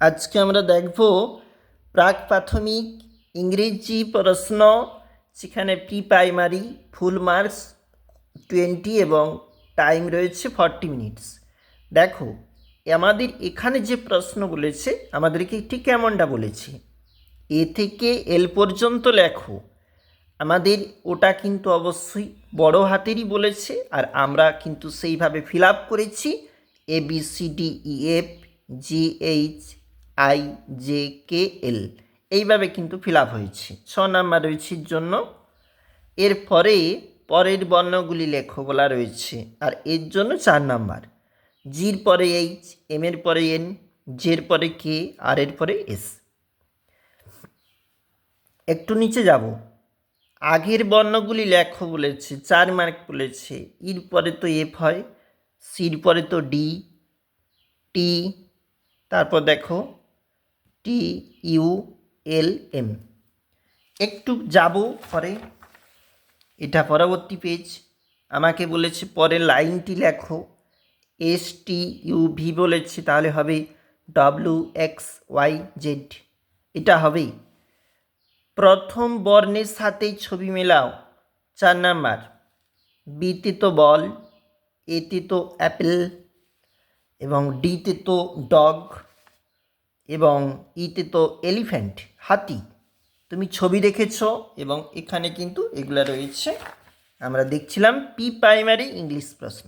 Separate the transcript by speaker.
Speaker 1: আজকে আমরা দেখব প্রাক প্রাথমিক ইংরেজি প্রশ্ন সেখানে pre primary, full marks, twenty এবং টাইম রয়েছে ফর্টি মিনিটস। দেখো, আমাদের এখানে যে প্রশ্ন বলেছে, আমাদেরকে ঠিক কেমনটা বলেছে? এ থেকে এল পর্যন্ত লেখো। আমাদের ওটা কিন্তু অবশ্যই বড় হাতেরই বলেছে, আর আমরা কিন্তু সেইভাবে ফিল আপ করেছি। A B C D, E, F, G, H I J K L এইভাবে কিন্তু ফিল আপ হয়েছে। ছ নাম্বার রয়েছে এর জন্য এরপরে পরের বর্ণগুলি লেখো বলা রয়েছে। আর এর জন্য চার নাম্বার জির পরে এইচ এম এর পরে এন জের পরে কে আর এর পরে এস একটু নিচে যাব। আগের বর্ণগুলি লেখো বলেছে, চার মার্ক বলেছে। ইর পরে তো এফ হয়, সির পরে তো ডি টি তারপর দেখো টি ইউ এল এম একটু যাব পরে। এটা পরবর্তী পেজ আমাকে বলেছে পরের লাইনটি লেখো। এস টি ইউ ভি বলেছে, তাহলে হবে ডব্লিউ এক্স ওয়াই জেড এটা হবেই। প্রথম বর্ণের সাথে ছবি মেলাও। চার নাম্বার। বিতে তো বল, এতে তো অ্যাপেল, এবং ডিতে তো ডগ। এবং ইতে তো এলিফ্যান্ট, হাতি। তুমি ছবি দেখেছ এবং এখানে কিন্তু এগুলা রয়েছে। আমরা দেখছিলাম পি প্রাইমারি ইংলিশ প্রশ্ন।